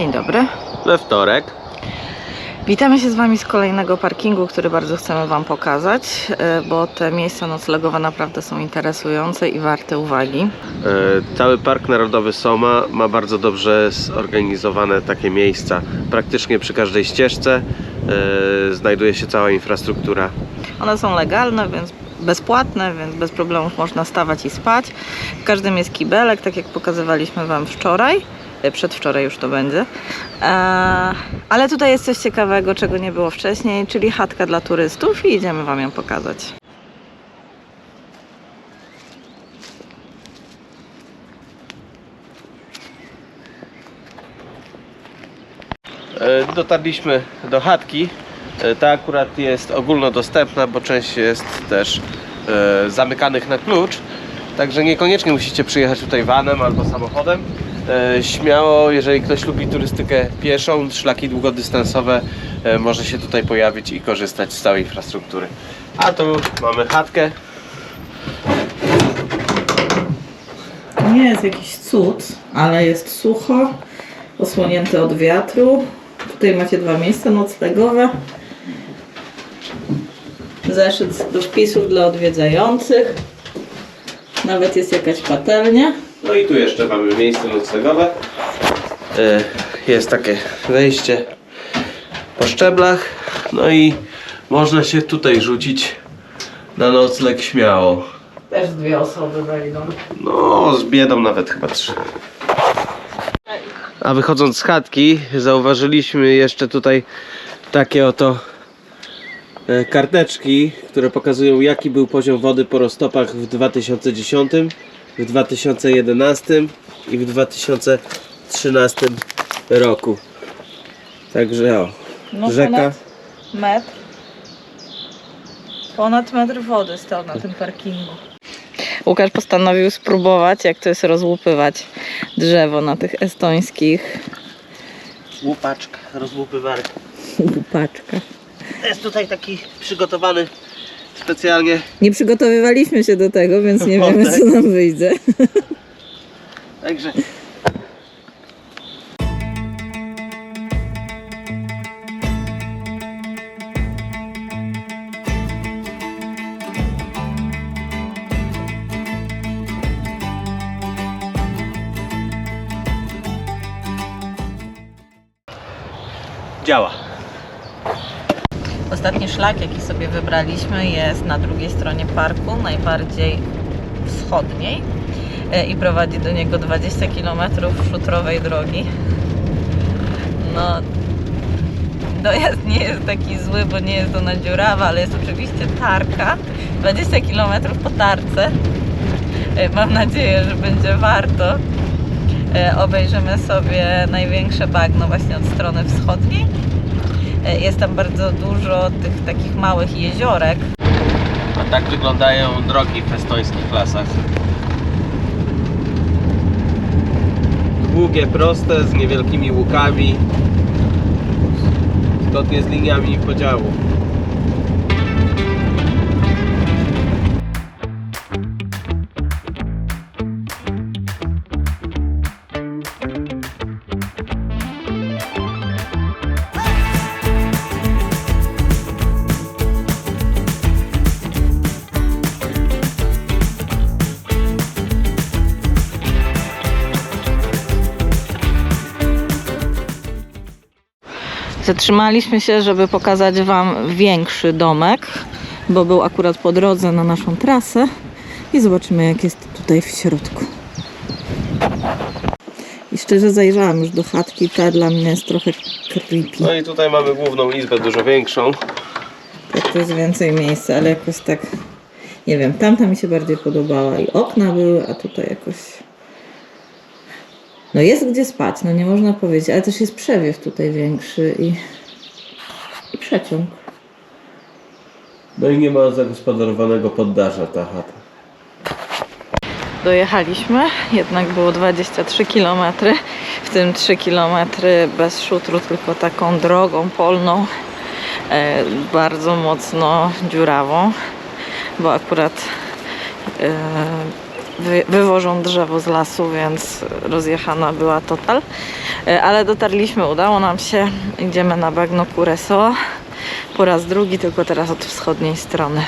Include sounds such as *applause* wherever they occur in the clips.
Dzień dobry. We wtorek. Witamy się z Wami z kolejnego parkingu, który bardzo chcemy Wam pokazać, e, bo te miejsca noclegowe naprawdę są interesujące i warte uwagi. E, Cały Park Narodowy Soma ma bardzo dobrze zorganizowane takie miejsca. Praktycznie przy każdej ścieżce e, znajduje się cała infrastruktura. One są legalne, więc bezpłatne, więc bez problemów można stawać i spać. W każdym jest kibelek, tak jak pokazywaliśmy Wam wczoraj. E, Przedwczoraj już to będzie. E, ale tutaj jest coś ciekawego, czego nie było wcześniej, czyli chatka dla turystów i idziemy Wam ją pokazać. E, Dotarliśmy do chatki. E, Ta akurat jest ogólnodostępna, bo część jest też zamykanych na klucz. Także niekoniecznie musicie przyjechać tutaj vanem albo samochodem. E, Śmiało, jeżeli ktoś lubi turystykę pieszą, szlaki długodystansowe, e, może się tutaj pojawić i korzystać z całej infrastruktury. A tu mamy chatkę. Nie jest jakiś cud, ale jest sucho, osłonięte od wiatru. Tutaj macie dwa miejsca noclegowe. Zeszyt do wpisów dla odwiedzających. Nawet jest jakaś patelnia. No i tu jeszcze mamy miejsce noclegowe. E, Jest takie wejście po szczeblach. No i można się tutaj rzucić na nocleg śmiało. Też dwie osoby wejdą. No, z biedą nawet chyba trzy. A wychodząc z chatki, zauważyliśmy jeszcze tutaj takie oto e, karteczki, które pokazują jaki był poziom wody po roztopach w 2010, w 2011 i w 2013 roku. Także o, No rzeka. ponad metr. Ponad metr wody stał na tym parkingu. Łukasz postanowił spróbować, jak to jest rozłupywać drzewo na tych estońskich Łupaczka, rozłupywary. łupaczkach. Jest tutaj taki przygotowany specjalnie. Nie przygotowywaliśmy się do tego, więc nie wiemy, co nam wyjdzie. *laughs* Także działa. Ostatni szlak, jaki sobie wybraliśmy, jest na drugiej stronie parku, najbardziej wschodniej e, i prowadzi do niego 20 km szutrowej drogi. No, dojazd nie jest taki zły, bo nie jest ona dziurawa, ale jest oczywiście tarka. 20 km po tarce. E, Mam nadzieję, że będzie warto. E, Obejrzymy sobie największe bagno właśnie od strony wschodniej. E, Jest tam bardzo dużo tych takich małych jeziorek. A tak wyglądają drogi w estońskich lasach. Długie, proste, z niewielkimi łukami. Zgodnie z liniami podziału. Zatrzymaliśmy się, żeby pokazać Wam większy domek, bo był akurat po drodze na naszą trasę i zobaczymy jak jest tutaj w środku. I szczerze zajrzałam już do chatki, ta dla mnie jest trochę creepy. No i tutaj mamy główną izbę, dużo większą. Tak to jest więcej miejsca, ale jakoś tak, nie wiem, tamta mi się bardziej podobała i okna były, a tutaj jakoś... No jest gdzie spać, no nie można powiedzieć, ale też jest przewiew tutaj większy i, i przeciąg. No i nie ma zagospodarowanego poddaża ta chata. Dojechaliśmy, jednak było 23 km, w tym 3 km bez szutru, tylko taką drogą polną, e, bardzo mocno dziurawą, bo akurat e, wy, wywożą drzewo z lasu, więc rozjechana była total. E, Ale dotarliśmy, udało nam się. Idziemy na bagno Kuresoa po raz drugi, tylko teraz od wschodniej strony.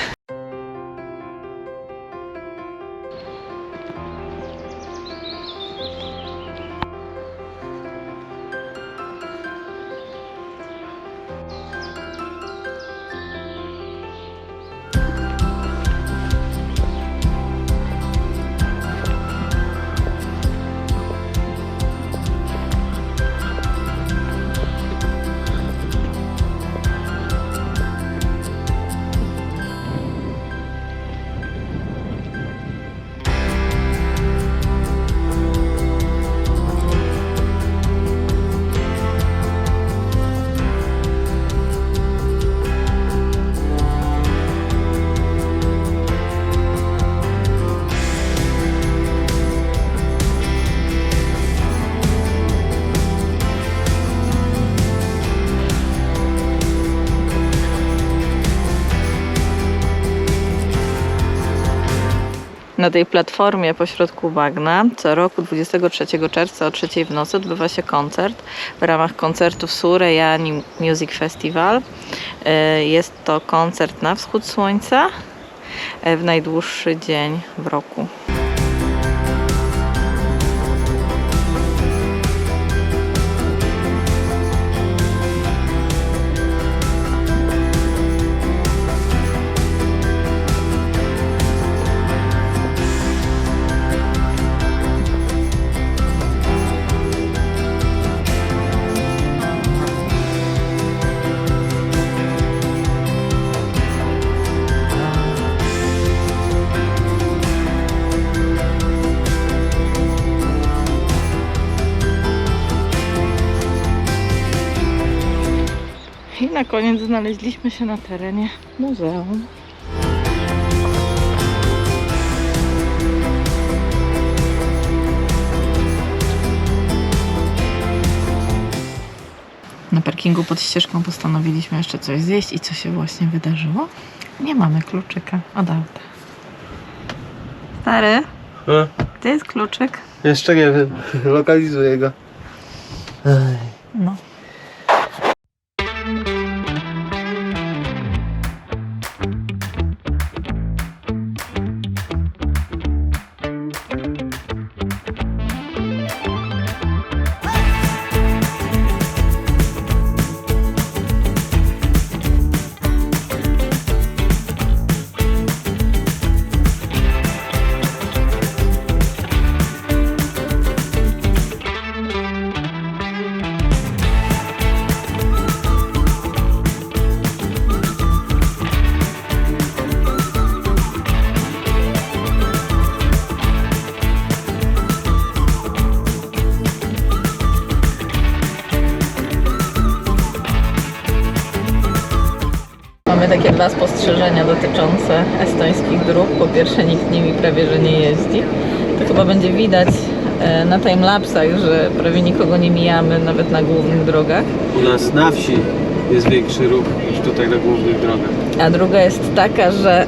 Na tej platformie pośrodku bagna co roku 23 czerwca o 3 w nocy odbywa się koncert w ramach koncertu Sureyani Music Festival. E, Jest to koncert na wschód słońca e, w najdłuższy dzień w roku. Koniec znaleźliśmy się na terenie muzeum. Na parkingu pod ścieżką postanowiliśmy jeszcze coś zjeść i co się właśnie wydarzyło? Nie mamy kluczyka od auta. Stary, gdzie jest kluczyk? Jeszcze nie wiem, *laughs* lokalizuję go. No. Dwa spostrzeżenia dotyczące estońskich dróg. Po pierwsze, nikt nimi prawie że nie jeździ. To chyba będzie widać e, na timelapsach, że prawie nikogo nie mijamy, nawet na głównych drogach. U nas na wsi jest większy ruch niż tutaj na głównych drogach. A druga jest taka, że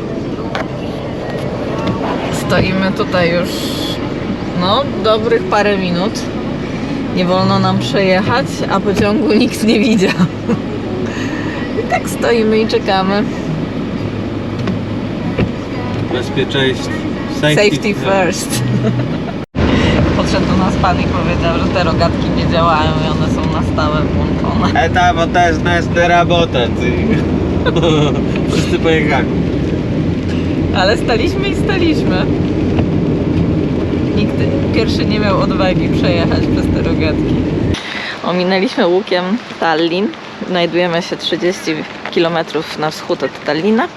stoimy tutaj już no, dobrych parę minut. Nie wolno nam przejechać, a pociągu *laughs* nikt nie widział. I tak stoimy i czekamy. Bezpieczeństwo. Safety first. *laughs* Podszedł do nas pan i powiedział, że te rogatki nie działają i one są na stałe włączone. Eta, bo to jest następna robota, *laughs* ty. Wszyscy pojechali. Ale staliśmy i staliśmy. Nikt pierwszy nie miał odwagi przejechać przez te rogatki. Ominęliśmy łukiem Tallin. Znajdujemy się 30 km na wschód od Tallina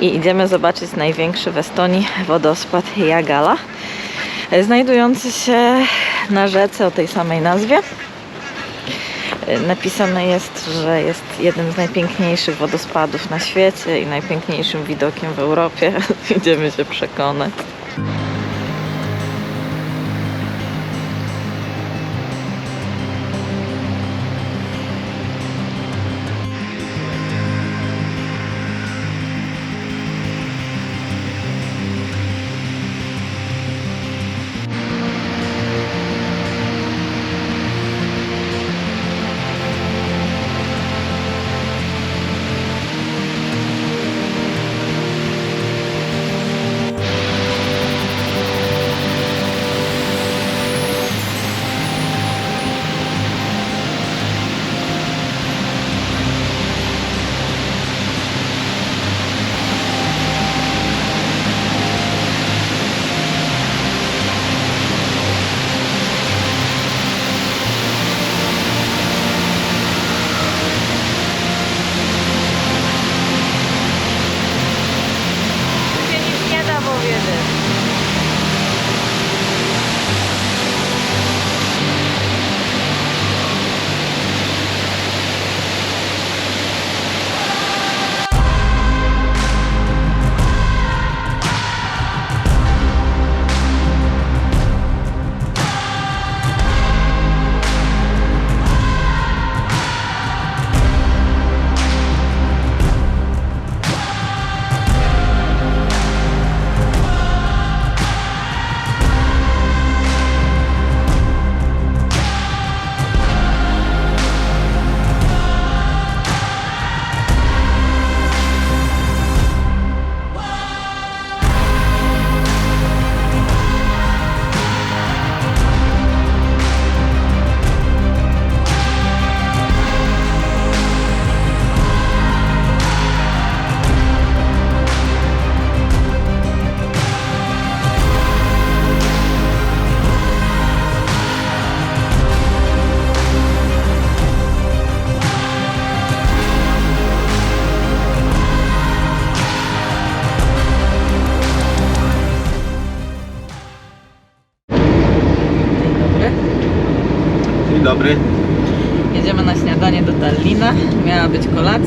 i idziemy zobaczyć największy w Estonii wodospad Jagala, znajdujący się na rzece o tej samej nazwie. Napisane jest, że jest jednym z najpiękniejszych wodospadów na świecie i najpiękniejszym widokiem w Europie. *laughs* Idziemy się przekonać.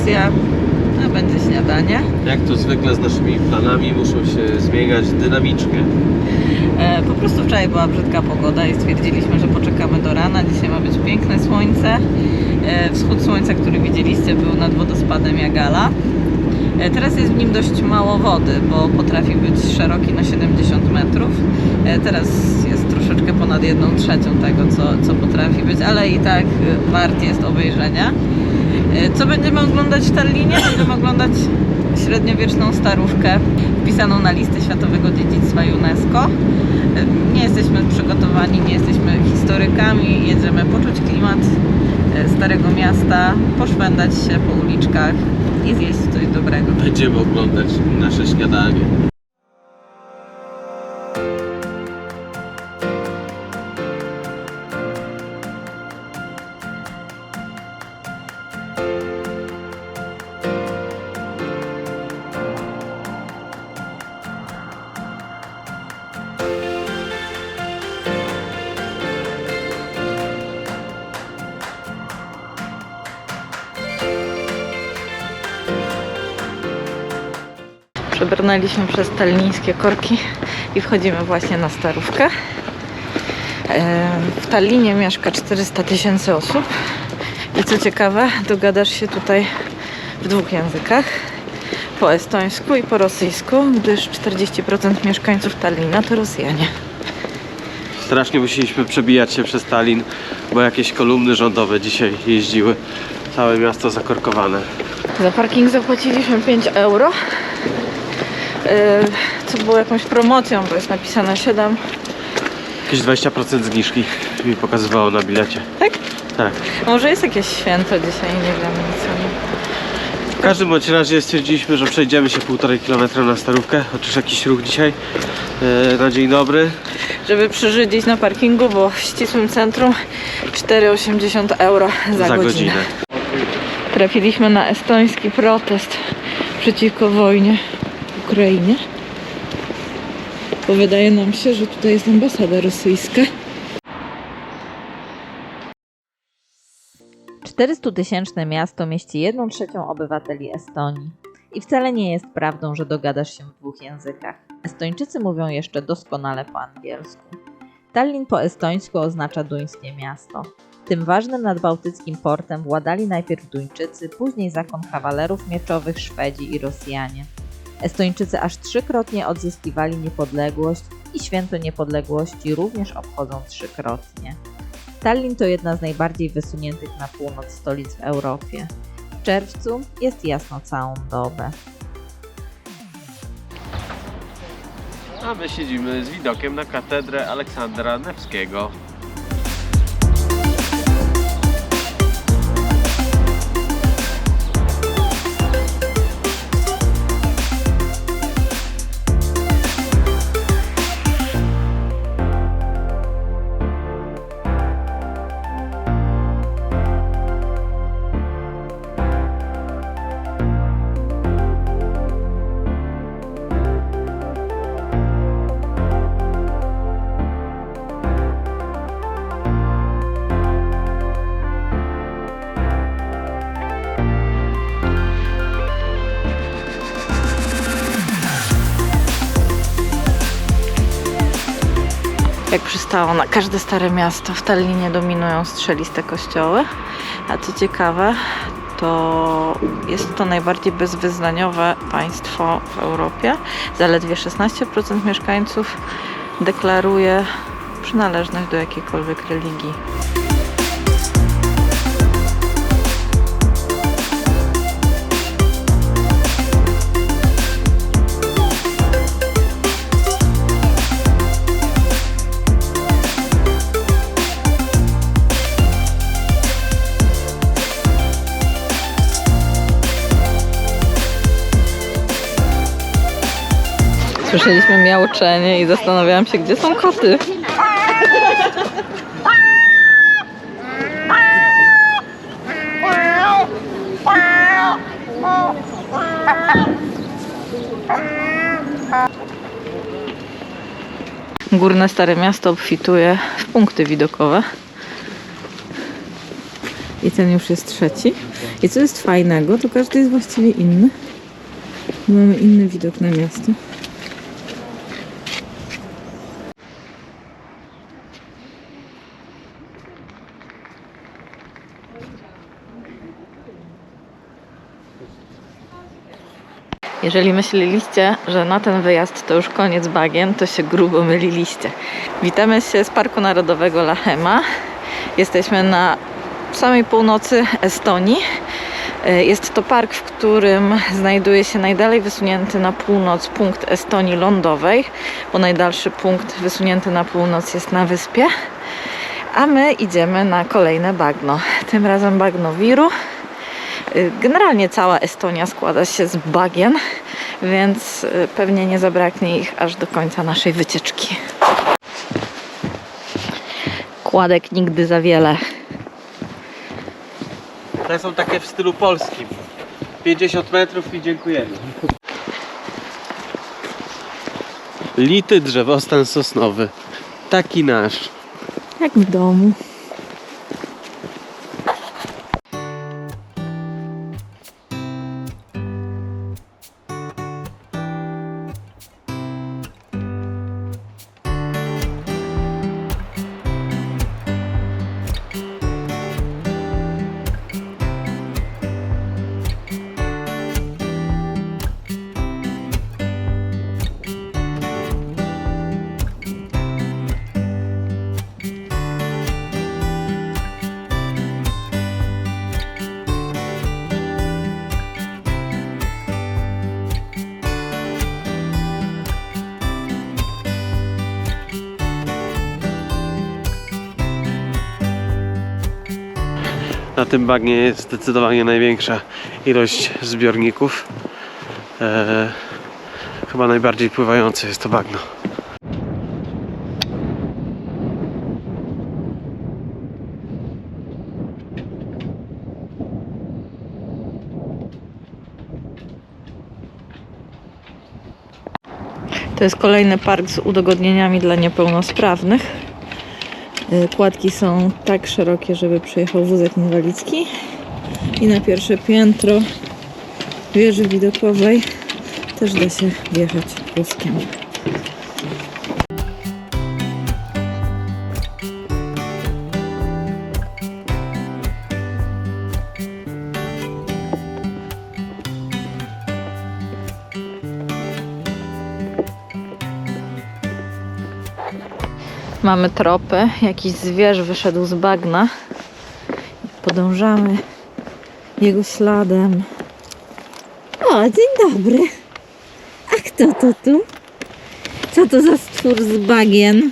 Kolacja, a będzie śniadanie. Jak to zwykle z naszymi planami muszą się zmieniać dynamicznie. E, po prostu wczoraj była brzydka pogoda i stwierdziliśmy, że poczekamy do rana. Dzisiaj ma być piękne słońce. E, wschód słońca, który widzieliście, był nad wodospadem Jagala. E, teraz jest w nim dość mało wody, bo potrafi być szeroki na 70 metrów. E, teraz jest troszeczkę ponad 1 trzecią tego, co, co potrafi być, ale i tak wart jest obejrzenia. E, Co będziemy oglądać w Tallinie? Będziemy oglądać średniowieczną starówkę wpisaną na listę Światowego Dziedzictwa UNESCO. E, Nie jesteśmy przygotowani, nie jesteśmy historykami, jedziemy poczuć klimat e, Starego Miasta, poszwendać się po uliczkach i zjeść coś dobrego. Będziemy oglądać nasze śniadanie. Przebrnęliśmy przez tallińskie korki i wchodzimy właśnie na starówkę. W Tallinie mieszka 400 tysięcy osób i co ciekawe, dogadasz się tutaj w dwóch językach. Po estońsku i po rosyjsku, gdyż 40% mieszkańców Tallina to Rosjanie. Strasznie musieliśmy przebijać się przez Tallin, bo jakieś kolumny rządowe dzisiaj jeździły. Całe miasto zakorkowane. Za parking zapłaciliśmy 5 euro. Co było jakąś promocją, bo jest napisane 7. Jakieś 20% zniżki mi pokazywało na bilecie. Tak? Tak. Może jest jakieś święto dzisiaj, nie wiem nic o nim. W każdym bądź razie stwierdziliśmy, że przejdziemy się półtorej kilometra na starówkę. Chociaż jakiś ruch dzisiaj e, na dzień dobry. Żeby przeżyć na parkingu, bo w ścisłym centrum 4,80 euro za, Za godzinę. godzinę. Trafiliśmy na estoński protest przeciwko wojnie Ukrainie. Bo wydaje nam się, że tutaj jest ambasada rosyjska. 400-tysięczne miasto mieści 1 trzecią obywateli Estonii. I wcale nie jest prawdą, że dogadasz się w dwóch językach. Estończycy mówią jeszcze doskonale po angielsku. Tallinn po estońsku oznacza duńskie miasto. Tym ważnym nadbałtyckim portem władali najpierw Duńczycy, później zakon kawalerów mieczowych Szwedzi i Rosjanie. Estończycy aż trzykrotnie odzyskiwali niepodległość i święto niepodległości również obchodzą trzykrotnie. Tallinn to jedna z najbardziej wysuniętych na północ stolic w Europie. W czerwcu jest jasno całą dobę. A my siedzimy z widokiem na katedrę Aleksandra Nevskiego. Jak przystało na każde stare miasto, w Tallinie dominują strzeliste kościoły. A co ciekawe, to jest to najbardziej bezwyznaniowe państwo w Europie. Zaledwie 16% mieszkańców deklaruje przynależność do jakiejkolwiek religii. Słyszeliśmy miauczenie i zastanawiałam się, gdzie są koty. Górne Stare Miasto obfituje w punkty widokowe. i ten już jest trzeci. I co jest fajnego, to każdy jest właściwie inny. Mamy inny widok na miasto. Jeżeli myśleliście, że na ten wyjazd to już koniec bagien, to się grubo myliliście. Witamy się z Parku Narodowego Lachema. Jesteśmy na samej północy Estonii. E, Jest to park, w którym znajduje się najdalej wysunięty na północ punkt Estonii lądowej, bo najdalszy punkt wysunięty na północ jest na wyspie. A my idziemy na kolejne bagno. Tym razem bagno Wiru. Generalnie cała Estonia składa się z bagien, więc y, pewnie nie zabraknie ich aż do końca naszej wycieczki. Kładek nigdy za wiele. Te są takie w stylu polskim. 50 metrów i dziękujemy. Lity drzewostan sosnowy. Taki nasz. Jak w domu. Tym bagnie jest zdecydowanie największa ilość zbiorników. Eee, chyba najbardziej pływające jest to bagno. To jest kolejny park z udogodnieniami dla niepełnosprawnych. Y, Kładki są tak szerokie, żeby przejechał wózek inwalidzki. I na pierwsze piętro wieży widokowej też da się wjechać wózkiem. Mamy tropy. Jakiś zwierz wyszedł z bagna. Podążamy jego śladem. O, dzień dobry. A kto to tu? Co to za stwór z bagien?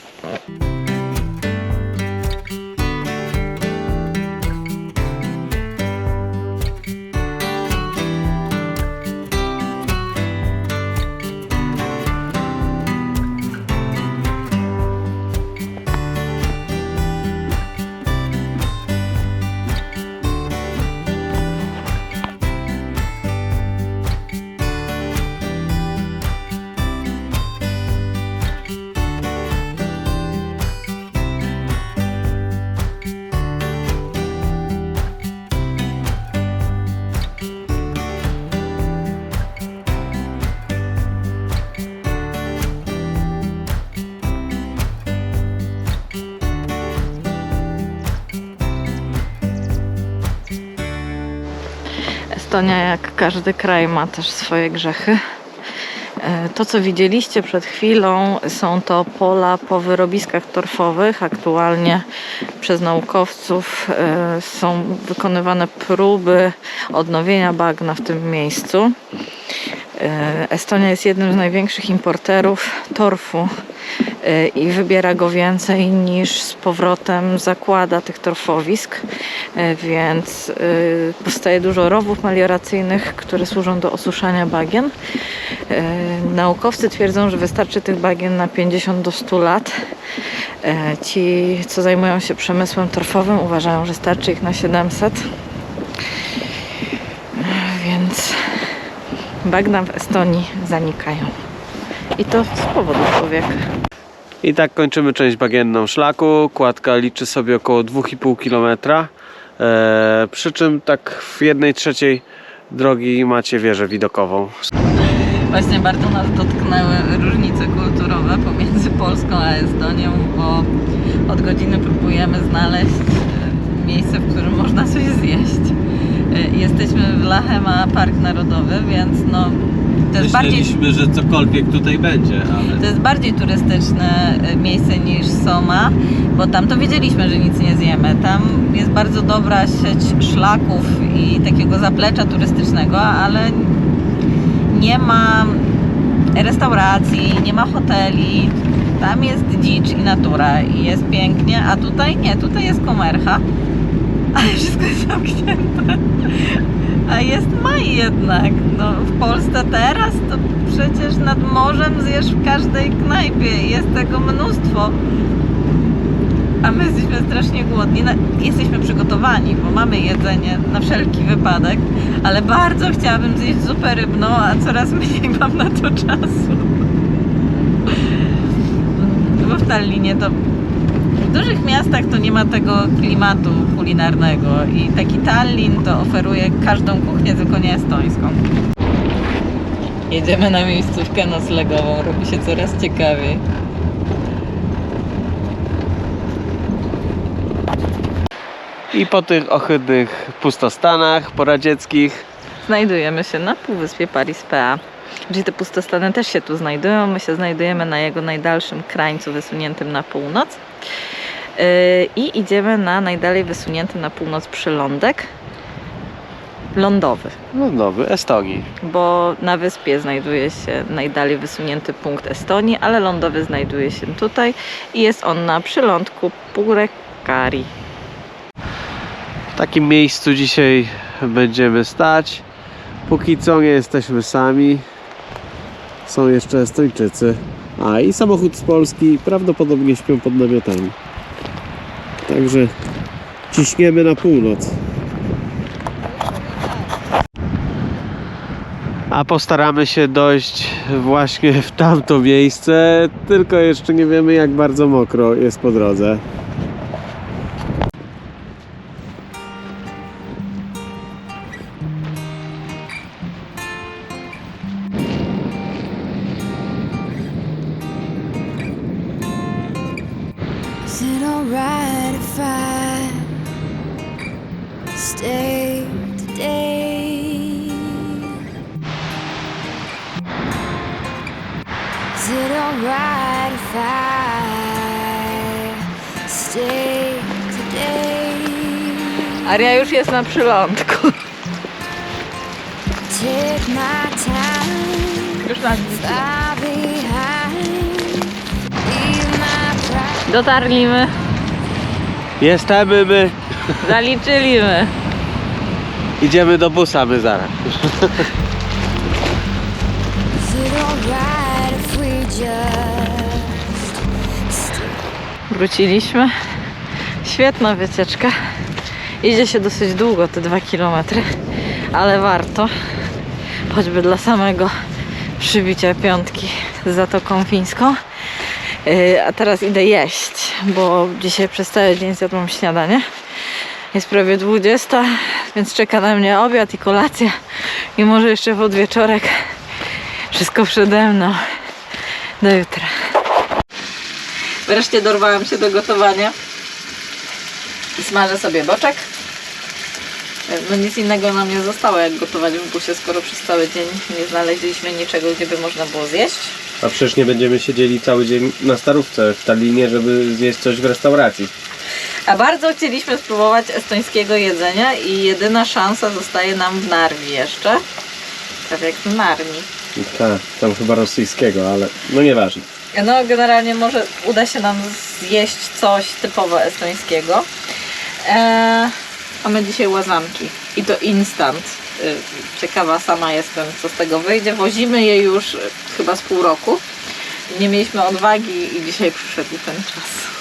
Estonia, jak każdy kraj, ma też swoje grzechy. E, To, co widzieliście przed chwilą, są to pola po wyrobiskach torfowych. Aktualnie przez naukowców e, są wykonywane próby odnowienia bagna w tym miejscu. E, Estonia jest jednym z największych importerów torfu e, i wybiera go więcej niż z powrotem zakłada tych torfowisk, e, więc powstaje dużo rowów melioracyjnych, które służą do osuszania bagien. Naukowcy twierdzą, że wystarczy tych bagien na 50 do 100 lat. Ci, co zajmują się przemysłem torfowym, uważają, że starczy ich na 700. Więc bagna w Estonii zanikają. I to z powodu człowieka. I tak kończymy część bagienną szlaku. Kładka liczy sobie około 2,5 km. E, przy czym tak w jednej trzeciej drogi macie wieżę widokową. Właśnie bardzo nas dotknęły różnice kulturowe pomiędzy Polską a Estonią, bo od godziny próbujemy znaleźć e, miejsce, w którym można coś zjeść. E, Jesteśmy w Lachema Park Narodowy, więc no to jest bardziej Myśleliśmy, że cokolwiek tutaj będzie, ale To jest bardziej turystyczne e, miejsce niż Soma, bo tam to wiedzieliśmy, że nic nie zjemy. Tam jest bardzo dobra sieć szlaków i takiego zaplecza turystycznego, ale nie ma restauracji, nie ma hoteli. Tam jest dzicz i natura i jest pięknie, a tutaj nie, tutaj jest komercha, ale wszystko jest zamknięte. A jest maj jednak. No, w Polsce teraz to przecież nad morzem zjesz w każdej knajpie jest tego mnóstwo. A my jesteśmy strasznie głodni. Jesteśmy przygotowani, bo mamy jedzenie na wszelki wypadek, ale bardzo chciałabym zjeść zupę rybną, a coraz mniej *laughs* mam na to czasu. Bo w Tallinie to w dużych miastach to nie ma tego klimatu kulinarnego i taki Tallin to oferuje każdą kuchnię, tylko nie estońską. Jedziemy na miejscówkę noclegową, robi się coraz ciekawiej. i po tych ohydnych pustostanach poradzieckich Znajdujemy się na półwyspie Paris-Pea. Czyli te pustostany też się tu znajdują. My się znajdujemy na jego najdalszym krańcu wysuniętym na północ. Yy, I idziemy na najdalej wysunięty na północ przylądek lądowy. lądowy Estonii. bo na wyspie znajduje się najdalej wysunięty punkt Estonii, ale lądowy znajduje się tutaj i jest on na przylądku Purekari. W takim miejscu dzisiaj będziemy stać. Póki co nie jesteśmy sami. Są jeszcze Estończycy. A i samochód z Polski prawdopodobnie śpią pod namiotami. Także ciśniemy na północ. A postaramy się dojść właśnie w tamto miejsce, tylko jeszcze nie wiemy jak bardzo mokro jest po drodze. Time, Już na pride. Dotarliśmy, Jesteśmy my. zaliczyliśmy. Idziemy do busa my zaraz. Wróciliśmy. Świetna wycieczka. Idzie się dosyć długo, te dwa kilometry, ale warto. Choćby dla samego przybicia piątki z Zatoką Fińską. Yy, A teraz idę jeść, bo dzisiaj przez cały dzień zjadłam śniadanie. Jest prawie 20, więc czeka na mnie obiad i kolacja. I może jeszcze podwieczorek. Wszystko przede mną. Do jutra. Wreszcie dorwałam się do gotowania. Smażę sobie boczek. No nic innego nam nie zostało jak gotować w busie, skoro przez cały dzień nie znaleźliśmy niczego, gdzie by można było zjeść. A przecież nie będziemy siedzieli cały dzień na starówce w Tallinie, żeby zjeść coś w restauracji. A bardzo chcieliśmy spróbować estońskiego jedzenia i jedyna szansa zostaje nam w Narwi jeszcze. Tak jak w Narni. Tak, tam chyba rosyjskiego, ale no nieważne. No, generalnie może uda się nam zjeść coś typowo estońskiego. Eee, mamy dzisiaj łazanki i to instant. Y, Ciekawa sama jestem, co z tego wyjdzie. Wozimy je już y, chyba z pół roku. Nie mieliśmy odwagi i dzisiaj przyszedł ten czas.